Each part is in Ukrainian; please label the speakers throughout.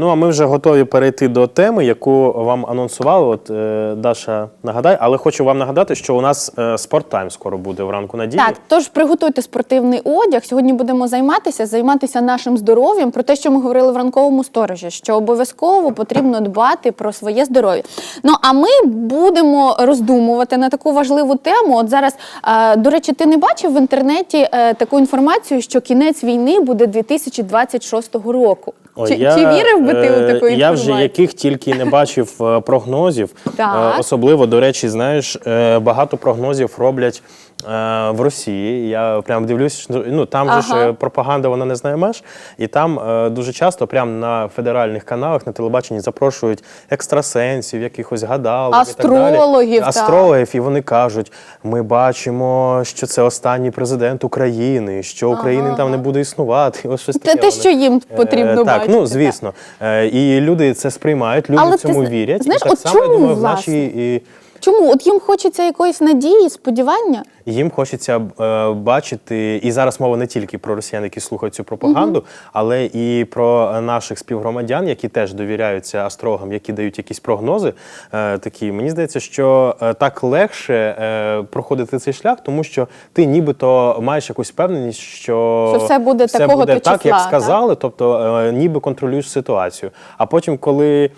Speaker 1: Ну а ми вже готові перейти до теми, яку вам анонсували. От е, Даша нагадай, але хочу вам нагадати, що у нас е, спорттайм скоро буде в ранку надії.
Speaker 2: Так, тож приготуйте спортивний одяг. Сьогодні будемо займатися, займатися нашим здоров'ям, про те, що ми говорили в ранковому сторожі, що обов'язково потрібно дбати про своє здоров'я. Ну а ми будемо роздумувати на таку важливу тему. От зараз, е, до речі, ти не бачив в інтернеті е, таку інформацію, що кінець війни буде 2026 року.
Speaker 1: Ой,
Speaker 2: чи,
Speaker 1: я,
Speaker 2: чи вірив би ти у
Speaker 1: е,
Speaker 2: таку інформацію?
Speaker 1: Я вже яких тільки не бачив е, прогнозів. Е, Особливо, до речі, знаєш, багато прогнозів роблять в Росії. Я прям дивлюсь, що, ну там же ж е, пропаганда вона не знає меж, і там е, дуже часто, прям на федеральних каналах, на телебаченні запрошують екстрасенсів, якихось гадалок і так далі.
Speaker 2: Астрологів, так.
Speaker 1: І вони кажуть: ми бачимо, що це останній президент України, що України там не буде існувати. Ось щось таке
Speaker 2: те, що їм потрібно
Speaker 1: Е, Так,
Speaker 2: бачити.
Speaker 1: ну звісно. Е, І люди це сприймають, люди
Speaker 2: Але
Speaker 1: цьому
Speaker 2: зна-
Speaker 1: вірять.
Speaker 2: знаєш,
Speaker 1: і так
Speaker 2: от
Speaker 1: само, я
Speaker 2: чому,
Speaker 1: думаю, в нашій
Speaker 2: Чому? От їм хочеться якоїсь надії, сподівання?
Speaker 1: їм хочеться е, бачити, і зараз мова не тільки про росіян, які слухають цю пропаганду, але і про наших співгромадян, які теж довіряються астрологам, які дають якісь прогнози. Е, такі мені здається, що е, так легше е, проходити цей шлях, тому що ти нібито маєш якусь впевненість, що,
Speaker 2: Що все буде такого-то
Speaker 1: буде так,
Speaker 2: числа,
Speaker 1: як
Speaker 2: так?
Speaker 1: сказали, тобто е, ніби контролюєш ситуацію. А потім, коли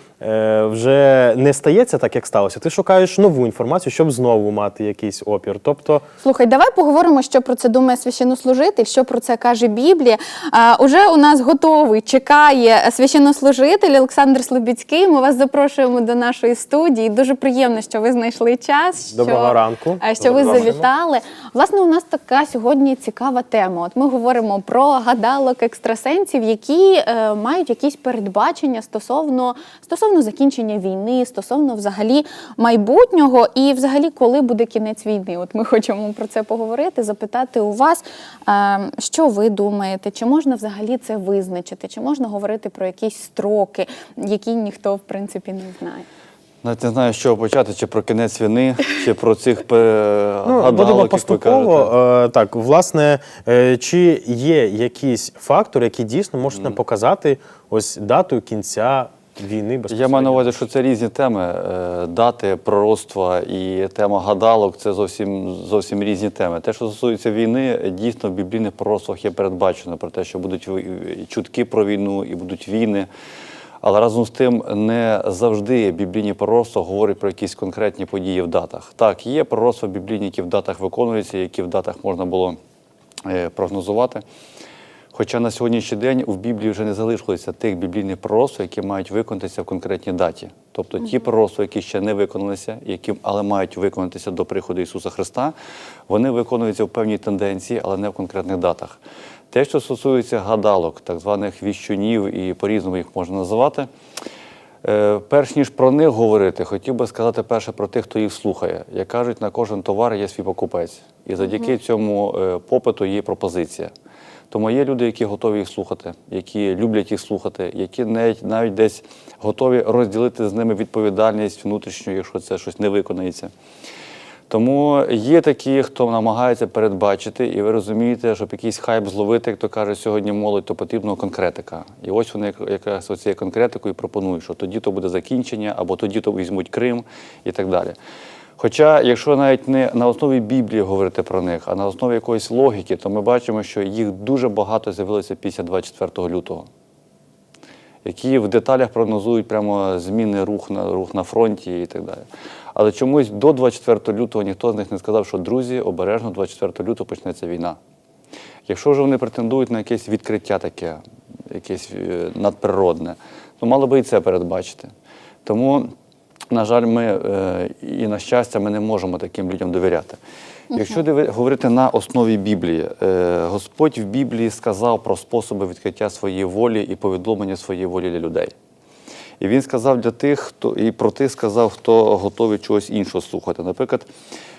Speaker 1: вже не стається так, як сталося, ти шукаєш нову інформацію, щоб знову мати якийсь опір. Тобто,
Speaker 2: Слухай, давай поговоримо, що про це думає священнослужитель, що про це каже Біблія. А, уже у нас готовий, чекає священнослужитель Олександр Слобідський. Ми вас запрошуємо до нашої студії. Дуже приємно, що ви знайшли час. Що,
Speaker 1: Доброго ранку.
Speaker 2: а, Що ви
Speaker 1: Доброго
Speaker 2: завітали. Власне, у нас така сьогодні цікава тема. От ми говоримо про гадалок екстрасенсів, які е, мають якісь передбачення стосовно, стосовно закінчення війни, стосовно взагалі майбутнього і взагалі коли буде кінець війни. От ми хочемо про це поговорити, запитати у вас, е, що ви думаєте, чи можна взагалі це визначити, чи можна говорити про якісь строки, які ніхто в принципі не знає.
Speaker 3: Навіть не знаю, з чого почати, чи про кінець війни, чи про цих
Speaker 1: ну, будемо
Speaker 3: ви
Speaker 1: поступово. Е, так, власне, е, чи є якісь фактори, які дійсно можуть нам показати ось дату кінця війни
Speaker 3: Я маю на увазі, що це різні теми. Е, Дати, пророцтва і тема гадалок це зовсім зовсім різні теми. Те, що стосується війни, дійсно в біблійних пророцтвах є передбачено про те, що будуть чутки про війну і будуть війни. Але разом з тим не завжди біблійні пророцтва говорять про якісь конкретні події в датах. Так, є пророцтва біблійні, які в датах виконуються, які в датах можна було е, прогнозувати. Хоча на сьогоднішній день в Біблії вже не залишилося тих біблійних пророцтв, які мають виконатися в конкретній даті. Тобто ті пророцтва, які ще не виконалися, які, але мають виконатися до приходу Ісуса Христа, вони виконуються в певній тенденції, але не в конкретних датах. Те, що стосується гадалок, так званих віщунів, і по-різному їх можна називати, Е, Перш ніж про них говорити, хотів би сказати перше про тих, хто їх слухає. Як кажуть, на кожен товар є свій покупець. І завдяки цьому е, попиту є пропозиція. Тому є люди, які готові їх слухати, які люблять їх слухати, які навіть, навіть десь готові розділити з ними відповідальність внутрішню, якщо це щось не виконається. Тому є такі, хто намагається передбачити, і ви розумієте, щоб якийсь хайп зловити, як то каже сьогодні молодь, то потрібна конкретика. І ось вони як- якраз оцією конкретикою пропонують, що тоді то буде закінчення, або тоді то візьмуть Крим і так далі. Хоча, якщо навіть не на основі Біблії говорити про них, а на основі якоїсь логіки, то ми бачимо, що їх дуже багато з'явилося після 24 лютого які в деталях прогнозують прямо зміни рух на рух на фронті і так далі. Але чомусь до 24 лютого ніхто з них не сказав, що друзі, обережно 24 лютого почнеться війна. Якщо вже вони претендують на якесь відкриття таке, якесь е, надприродне, то мало би і це передбачити. Тому, на жаль, ми е, і на щастя, ми не можемо таким людям довіряти. Якщо говорити на основі Біблії, е, Господь в Біблії сказав про способи відкриття своєї волі і повідомлення своєї волі для людей. І він сказав для тих, хто і про тих сказав, хто готовий чогось іншого слухати. Наприклад,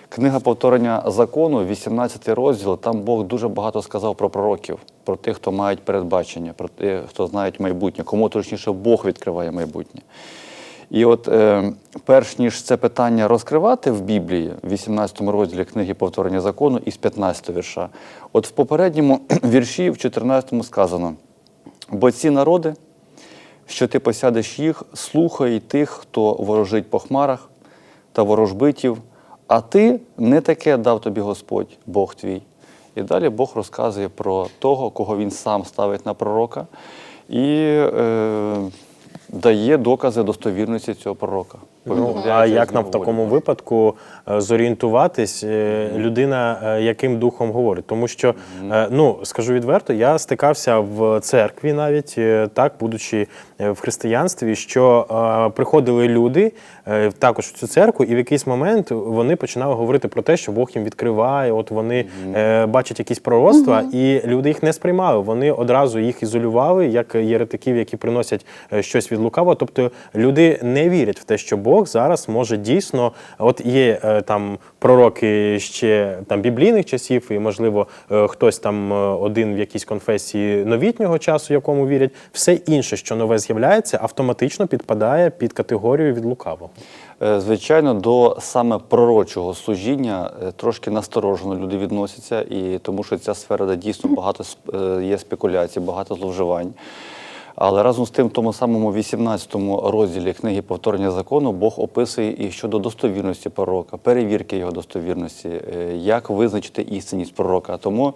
Speaker 3: книга повторення закону, 18 розділ, там Бог дуже багато сказав про пророків, про тих, хто мають передбачення, про тих, хто знають майбутнє, кому точніше Бог відкриває майбутнє. І от е, перш ніж це питання розкривати в Біблії, в 18 розділі книги повторення закону із 15 вірша, от в попередньому вірші, в 14 сказано: бо ці народи що ти посядеш їх, слухай тих, хто ворожить по хмарах та ворожбитів, а ти не таке дав тобі Господь, Бог твій. І далі Бог розказує про того, кого він сам ставить на пророка, і е, дає докази достовірності цього пророка.
Speaker 1: Ну, а як нам в такому випадку е, зорієнтуватись, е, людина е, яким духом говорить? Тому що, ну скажу відверто, я стикався в церкві, навіть так, будучи в християнстві, що приходили люди також в цю церкву, і в якийсь момент вони починали говорити про те, що Бог їм відкриває, от вони е, бачать якісь пророцтва, і люди їх не сприймали. Вони одразу їх ізолювали, як єретиків, які приносять е, щось від лукавого. Тобто люди не вірять в те, що Бог зараз може дійсно, от є е, там пророки ще там біблійних часів, і можливо е, хтось там е, один в якійсь конфесії новітнього часу, якому вірять. Все інше, що нове з'являється, автоматично підпадає під категорію від лукавого.
Speaker 3: Е, Звичайно, до саме пророчого служіння трошки насторожено люди відносяться, і тому що ця сфера де дійсно багато є спекуляцій, багато зловживань. Але разом з тим, в тому самому 18 розділі книги повторення закону Бог описує і щодо достовірності пророка, перевірки його достовірності, е, як визначити істинність пророка. Тому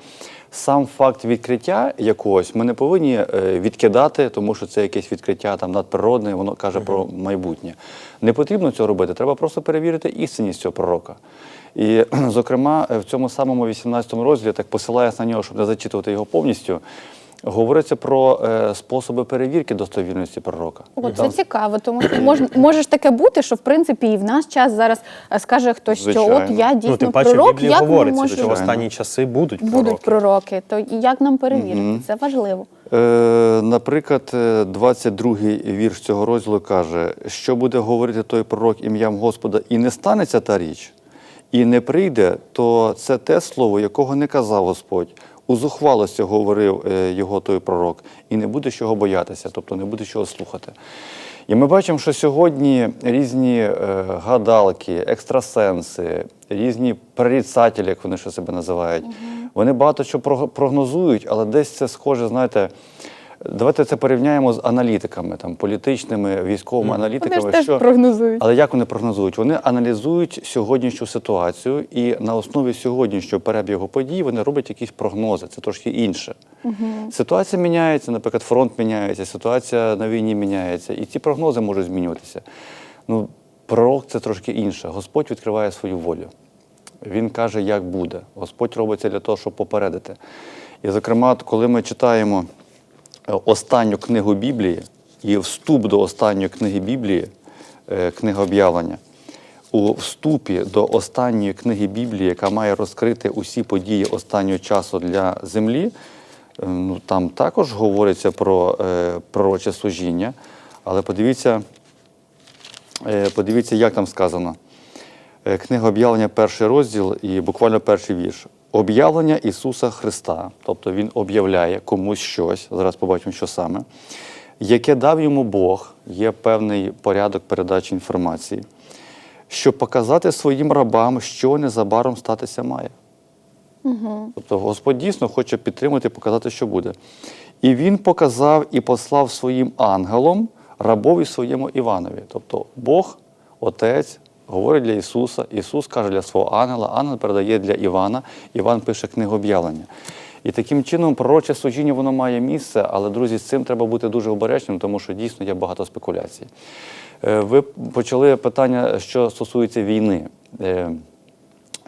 Speaker 3: сам факт відкриття якогось ми не повинні е, відкидати, тому що це якесь відкриття там надприродне, воно каже про майбутнє. Не потрібно цього робити, треба просто перевірити істинність цього пророка. І, зокрема, в цьому самому 18 розділі, так посилаюсь на нього, щоб не зачитувати його повністю, говориться про е, способи перевірки достовірності пророка.
Speaker 2: О, це цікаво, тому що мож, може ж таке бути, що в принципі і в наш час зараз е, скаже хтось, що от я дійсно
Speaker 1: ну, тим паче в
Speaker 2: пророк,
Speaker 1: Біблії
Speaker 2: як ми
Speaker 1: говориться,
Speaker 2: можемо
Speaker 1: що в останні часи будуть,
Speaker 2: будуть
Speaker 1: пророки.
Speaker 2: пророки, то як нам перевірити? Це важливо.
Speaker 3: Е, наприклад, е, 22-й вірш цього розділу каже, що буде говорити той пророк ім'ям Господа, і не станеться та річ, і не прийде, то це те слово, якого не казав Господь. У зухвалості говорив е, його той пророк, і не буде чого боятися, тобто не буде чого слухати. І ми бачимо, що сьогодні різні е, гадалки, екстрасенси, різні прорицателі, як вони ще себе називають, вони багато що прог- прогнозують, але десь це схоже, знаєте, давайте це порівняємо з аналітиками, там, політичними, військовими
Speaker 2: Вони
Speaker 3: аналітиками.
Speaker 2: ж теж прогнозують.
Speaker 3: Але як вони прогнозують? Вони аналізують сьогоднішню ситуацію і на основі сьогоднішнього перебігу подій вони роблять якісь прогнози. Це трошки інше. Ситуація міняється, наприклад, фронт міняється, ситуація на війні міняється, і ці прогнози можуть змінюватися. Ну, пророк це трошки інше. Господь відкриває свою волю. Він каже, як буде. Господь робить це для того, щоб попередити. І, зокрема, коли ми читаємо останню книгу Біблії і вступ до останньої книги Біблії, е, книга об'явлення, у вступі до останньої книги Біблії, яка має розкрити усі події останнього часу для землі, е, ну, там також говориться про е, пророче служіння. Але подивіться, е, подивіться, як там сказано. Е, Книга об'явлення, перший розділ і буквально перший вірш. Об'явлення Ісуса Христа, тобто Він об'являє комусь щось, зараз побачимо, що саме, яке дав йому Бог, є певний порядок передачі інформації, щоб показати своїм рабам, що незабаром статися має. Тобто Господь дійсно хоче підтримати і показати, що буде. І він показав і послав своїм ангелом рабові своєму Іванові. Тобто Бог, Отець, говорить для Ісуса, Ісус каже для свого ангела, ангел передає для Івана, Іван пише книгу об'явлення. І таким чином пророче служіння воно має місце, але, друзі, з цим треба бути дуже обережним, тому що дійсно є багато спекуляцій. Е, Ви почали питання, що стосується війни. Е,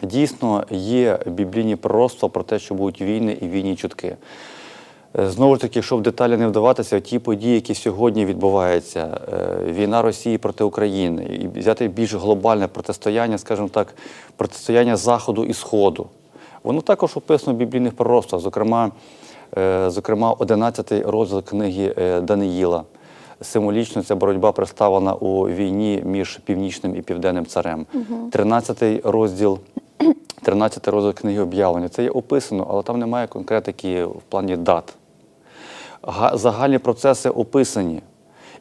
Speaker 3: Дійсно, є біблійні пророцтва про те, що будуть війни і війні чутки. Е, Знову ж таки, в деталі не вдаватися, ті події, які сьогодні відбуваються, е, війна Росії проти України, і взяти більш глобальне протистояння, скажімо так, протистояння Заходу і Сходу, воно також описано в біблійних пророцтвах, зокрема, е, зокрема 11 розділ книги Даниїла. Символічно ця боротьба представлена у війні між північним і південним царем. 13-й розділ 13 розділ книги об'явлення. Це є описано, але там немає конкретики в плані дат. Загальні процеси описані.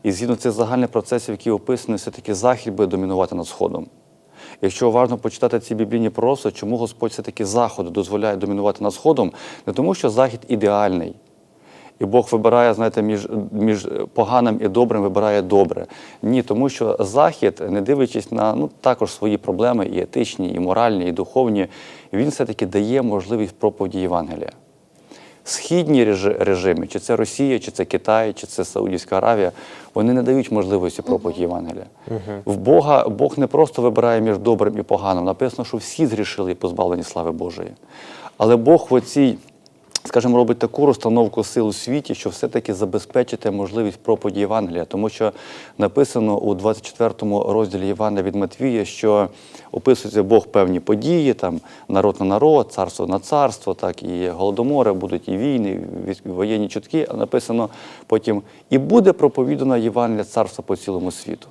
Speaker 3: І згідно цих загальних процесів, які описані, все-таки Захід буде домінувати над Сходом. Якщо уважно почитати ці біблійні пророцтва, чому Господь все-таки Заходу дозволяє домінувати над Сходом, не тому, що Захід ідеальний. І Бог вибирає, знаєте, між, між поганим і добрим вибирає добре. Ні, тому що Захід, не дивлячись на ну, також свої проблеми, і етичні, і моральні, і духовні, він все-таки дає можливість проповіді Євангелія. Східні режими, чи це Росія, чи це Китай, чи це Саудівська Аравія, вони не дають можливості проповіді Євангелія. В Бога Бог не просто вибирає між добрим і поганим. Написано, що всі згрішили і позбавлені слави Божої. Але Бог в оцій, скажімо, робить таку розстановку сил у світі, що все-таки забезпечити можливість проповіді Євангелія. Тому що написано у 24 розділі Івана від Матвія, що описується Бог певні події, там народ на народ, царство на царство, так і голодомори, будуть і війни, і воєнні чутки. А написано потім і буде проповідана Євангелія царства по цілому світу.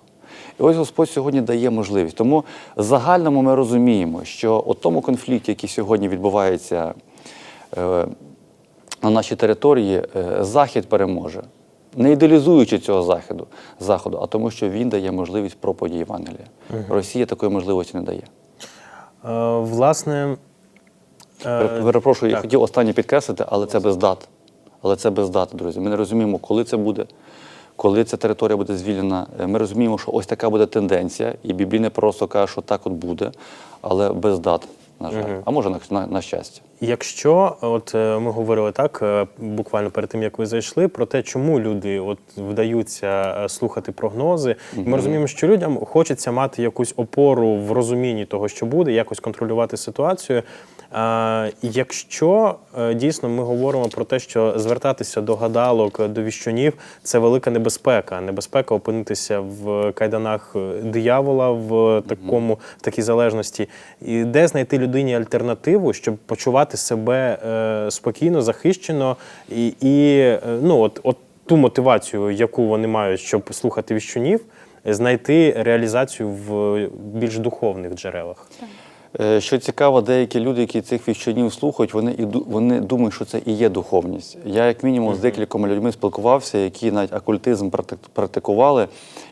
Speaker 3: І ось Господь сьогодні дає можливість. Тому в загальному ми розуміємо, що у тому конфлікті, який сьогодні відбувається е, на нашій території, е, Захід переможе. Не ідеалізуючи цього заходу, заходу, а тому, що він дає можливість проповіді Євангелія. Росія такої можливості не дає.
Speaker 1: Е, власне, е,
Speaker 3: Пере- Перепрошую, я
Speaker 1: так.
Speaker 3: хотів останнє підкреслити, але це без дат. Але це без дат, друзі. Ми не розуміємо, коли це буде, коли ця територія буде звільнена. Е, Ми розуміємо, що ось така буде тенденція, і біблійне просто каже, що так от буде, але без дат, на жаль. А може на, на, на щастя.
Speaker 1: Якщо от е, ми говорили так, е, буквально перед тим як ви зайшли, про те, чому люди от вдаються е, слухати прогнози, ми розуміємо, що людям хочеться мати якусь опору в розумінні того, що буде, якось контролювати ситуацію. Е, Якщо е, дійсно ми говоримо про те, що звертатися до гадалок, е, до віщунів це велика небезпека. Небезпека опинитися в кайданах е, диявола в такому в такій залежності. І де знайти людині альтернативу, щоб почувати себе е, спокійно, захищено і, і е, ну от, от ту мотивацію, яку вони мають, щоб слухати віщунів, знайти реалізацію в більш духовних джерелах.
Speaker 3: Е, Що цікаво, деякі люди, які цих віщунів слухають, вони і вони думають, що це і є духовність. Я, як мінімум, з декількома людьми спілкувався, які навіть окультизм практик- практикували,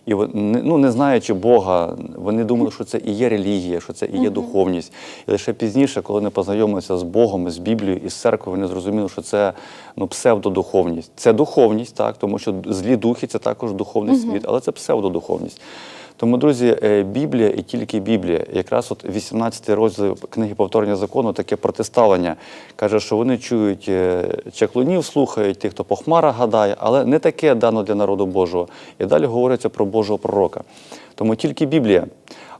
Speaker 3: і вони, ну, не знаючи Бога, вони думали, що це і є релігія, що це і є духовність. І лише пізніше, коли вони познайомилися з Богом, з Біблією і з церквою, вони зрозуміли, що це ну, псевдодуховність. Це духовність, так, тому що злі духи це також духовний світ, але це псевдодуховність. Тому, друзі, е, Біблія і тільки Біблія. Якраз от 18 розділ книги повторення закону таке протиставлення. Каже, що вони чують е, чаклунів, слухають тих, хто по хмарах гадає, але не таке дано для народу Божого. І далі говориться про Божого пророка. Тому тільки Біблія.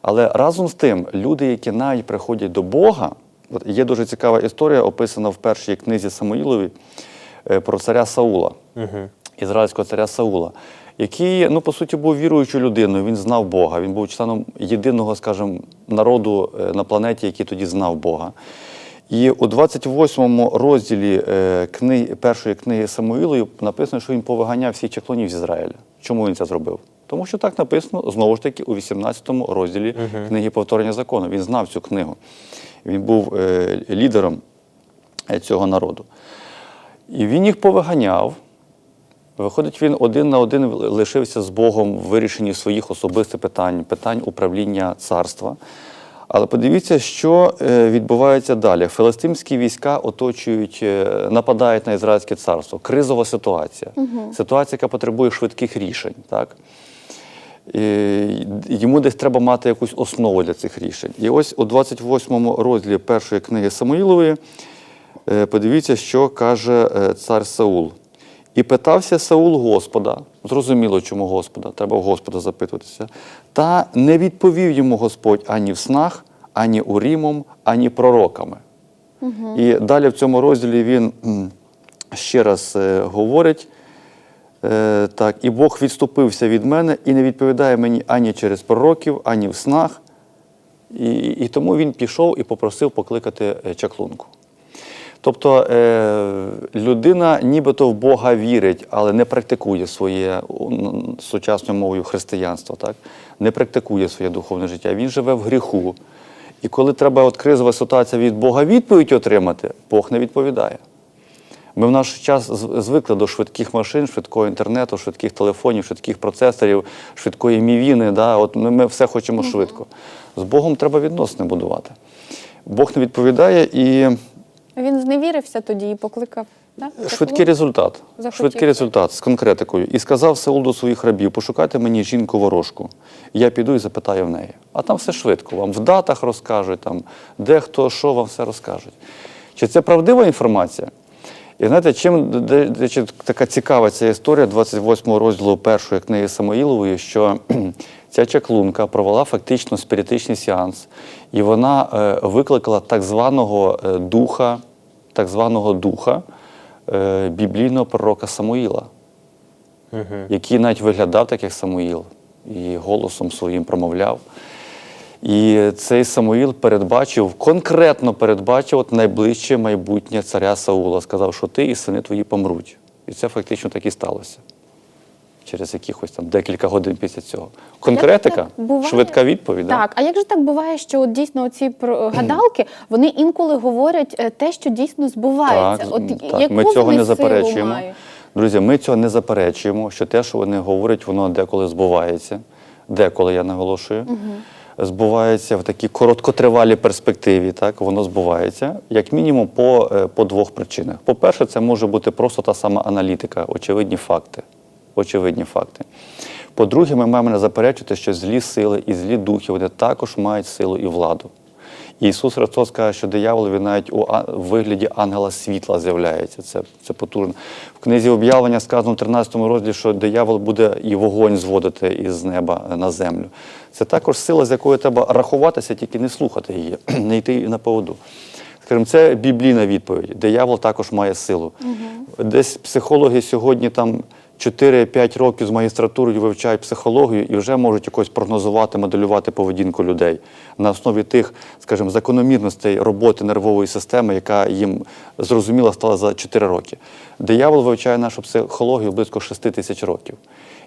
Speaker 3: Але разом з тим, люди, які навіть приходять до Бога, от є дуже цікава історія, описана в першій книзі Самуїлові е, про царя Саула ізраїльського царя Саула, який, ну, по суті, був віруючою людиною, він знав Бога, він був членом єдиного, скажімо, народу е, на планеті, який тоді знав Бога. І у 28 розділі е, книги, першої книги Самуїлої написано, що він повиганяв всіх чаклунів з Ізраїля. Чому він це зробив? Тому що так написано знову ж таки у 18 розділі книги повторення закону. Він знав цю книгу. Він був е, лідером е, цього народу. І він їх повиганяв. Виходить, він один на один лишився з Богом в вирішенні своїх особистих питань, питань управління царства. Але подивіться, що е, відбувається далі. Филистимські війська оточують, е, нападають на ізраїльське царство. Кризова ситуація. Ситуація, яка потребує швидких рішень. Так? І йому десь треба мати якусь основу для цих рішень. І ось у 28 розділі першої книги Самуїлової е, подивіться, що каже цар Саул. І питався Саул Господа, зрозуміло, чому Господа, треба в Господа запитуватися. Та не відповів йому Господь ані в снах, ані урімом, ані пророками. І далі в цьому розділі він ще раз е, говорить. Е, так, і Бог відступився від мене і не відповідає мені ані через пророків, ані в снах. І, і тому він пішов і попросив покликати е, чаклунку. Тобто е, людина нібито в Бога вірить, але не практикує своє сучасною мовою християнство, так? не практикує своє духовне життя. Він живе в гріху. І коли треба от кризова ситуація від Бога відповідь отримати, Бог не відповідає. Ми в наш час звикли до швидких машин, швидкого інтернету, швидких телефонів, швидких процесорів, швидкої мівіни. Да? От ми, ми все хочемо швидко. З Богом треба відносини будувати. Бог не відповідає і
Speaker 2: Він зневірився тоді і покликав Так?
Speaker 3: Швидкий результат.
Speaker 2: Захотів.
Speaker 3: Швидкий результат з конкретикою. І сказав Сеул до своїх рабів: пошукайте мені жінку ворожку. Я піду і запитаю в неї. А там все швидко. Вам в датах розкажуть, там, де хто, що вам все розкажуть. Чи це правдива інформація? І знаєте, чим де- де- така цікава ця історія 28 розділу першої книги Самоїлової, що ця чаклунка провела фактично спіритичний сеанс, і вона е, викликала так званого е, духа, так званого духа е, біблійного пророка Самуїла, який навіть виглядав так, як Самуїл, і голосом своїм промовляв. І цей Самуїл передбачив, конкретно передбачив от найближче майбутнє царя Саула. Сказав, що ти і сини твої помруть. І це фактично так і сталося. Через якихось там декілька годин після цього. Конкретика,
Speaker 2: буває?
Speaker 3: швидка відповідь. да?
Speaker 2: Так, а як же так буває, що от дійсно ці гадалки вони інколи говорять е, те, що дійсно збувається?
Speaker 3: Так,
Speaker 2: от
Speaker 3: так.
Speaker 2: яку
Speaker 3: ми цього не заперечуємо.
Speaker 2: мають?
Speaker 3: Друзі, ми цього не заперечуємо, що те, що вони говорять, воно деколи збувається. Деколи я наголошую. Збувається в такій короткотривалій перспективі, так воно збувається, як мінімум, по, е, по двох причинах. По-перше, це може бути просто та сама аналітика, очевидні факти. Очевидні факти. По-друге, ми маємо не заперечити, що злі сили і злі духи вони також мають силу і владу. І Ісус Христос каже, що диявол він навіть у вигляді ангела світла з'являється. Це, це потужно. В книзі об'явлення сказано в 13 розділі, що диявол буде і вогонь зводити із неба на землю. Це також сила, з якою треба рахуватися, тільки не слухати її, не йти на поводу. Скажімо, це біблійна відповідь. Диявол також має силу. Десь психологи сьогодні там 4-5 років з магістратурою вивчають психологію і вже можуть якось прогнозувати, моделювати поведінку людей на основі тих, скажімо, закономірностей роботи нервової системи, яка їм зрозуміла стала за 4 роки. Диявол вивчає нашу психологію близько 6 тисяч років.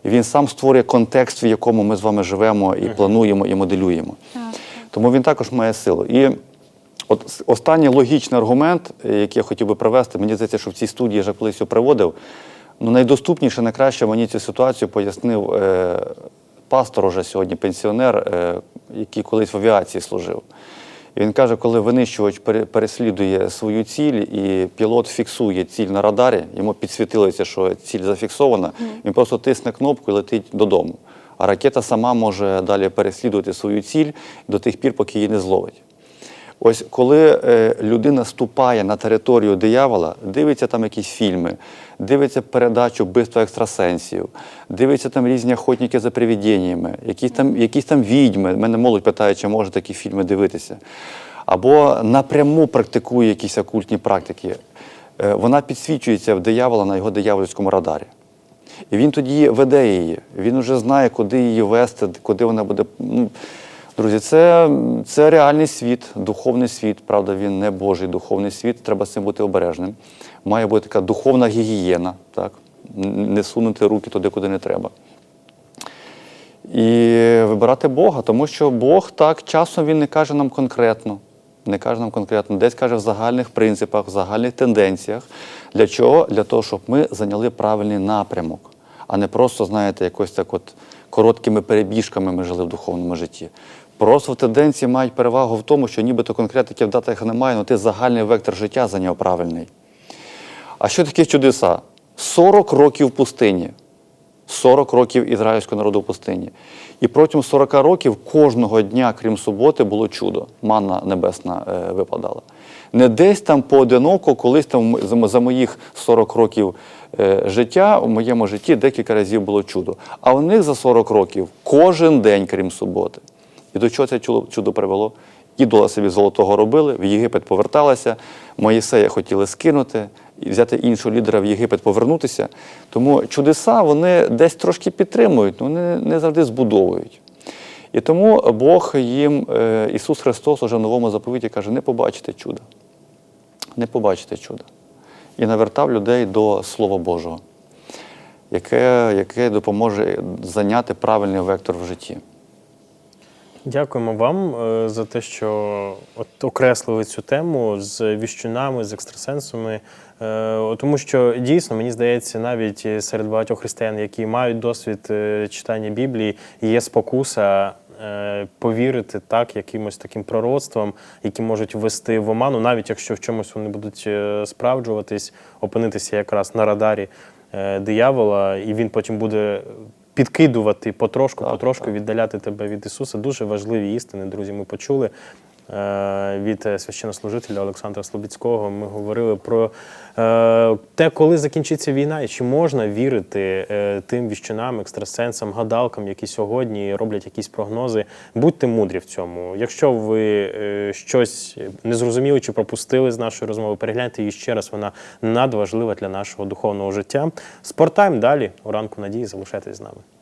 Speaker 3: І він сам створює контекст, в якому ми з вами живемо і плануємо, і моделюємо. Тому він також має силу. І От останній логічний аргумент, який я хотів би привести, мені здається, що в цій студії я вже колись його приводив. Ну, найдоступніше, найкраще мені цю ситуацію пояснив е, пастор, уже сьогодні пенсіонер, е, який колись в авіації служив. І він каже, коли винищувач переслідує свою ціль, і пілот фіксує ціль на радарі, йому підсвітилося, що ціль зафіксована, він просто тисне кнопку і летить додому. А ракета сама може далі переслідувати свою ціль до тих пір, поки її не зловить. Ось коли е, людина ступає на територію диявола, дивиться там якісь фільми, дивиться передачу вбивства екстрасенсів, дивиться там різні охотники за привідіннями, якісь там, якісь там відьми. Мене молодь питає, чи може такі фільми дивитися. Або напряму практикує якісь окультні практики. Е, вона підсвічується в диявола на його диявольському радарі. І він тоді веде її. Він вже знає, куди її вести, куди вона буде. Ну, друзі, це, це реальний світ, духовний світ. Правда, він не Божий духовний світ. Треба з цим бути обережним. Має бути така духовна гігієна, так? Не сунути руки туди, куди не треба. І вибирати Бога, тому що Бог так часом він не каже нам конкретно. Не каже нам конкретно, десь каже в загальних принципах, в загальних тенденціях. Для чого? Для того, щоб ми зайняли правильний напрямок, а не просто, знаєте, якось так от короткими перебіжками ми жили в духовному житті. Просто в тенденції мають перевагу в тому, що нібито конкретики в датах немає, але ти загальний вектор життя зайняв правильний. А що таке чудеса? 40 років в пустині. 40 років ізраїльського народу в пустині. І протягом 40 років кожного дня, крім суботи, було чудо. Манна небесна е, випадала. Не десь там поодиноко, колись там за- за моїх 40 років е, життя, у моєму житті декілька разів було чудо. А у них за 40 років кожен день, крім суботи. І до чого це чудо, привело? Ідола собі золотого робили, в Єгипет поверталася, Моїсея хотіли скинути і взяти іншого лідера в Єгипет повернутися. Тому чудеса вони десь трошки підтримують, але вони не завжди збудовують. І тому Бог їм, е, Ісус Христос уже в новому заповіті каже: не побачите чуда. Не побачите чуда. І навертав людей до Слова Божого, яке, яке допоможе зайняти правильний вектор в житті.
Speaker 1: Дякуємо вам е, за те, що от окреслили цю тему з віщунами, з екстрасенсами. Е, Тому що дійсно мені здається, навіть серед багатьох християн, які мають досвід е, читання Біблії, є спокуса повірити так якимось таким пророцтвам, які можуть ввести в оману, навіть якщо в чомусь вони будуть справджуватись, опинитися якраз на радарі диявола, і він потім буде підкидувати потрошку, потрошку віддаляти тебе від Ісуса. Дуже важливі істини, друзі. Ми почули від е, священнослужителя Олександра Слобідського. Ми говорили про е, те, коли закінчиться війна, і чи можна вірити е, тим віщунам, екстрасенсам, гадалкам, які сьогодні роблять якісь прогнози. Будьте мудрі в цьому. Якщо ви е, щось не зрозуміли чи пропустили з нашої розмови, перегляньте її ще раз. Вона надважлива для нашого духовного життя. Спортайм далі у ранку надії залишайтесь з нами.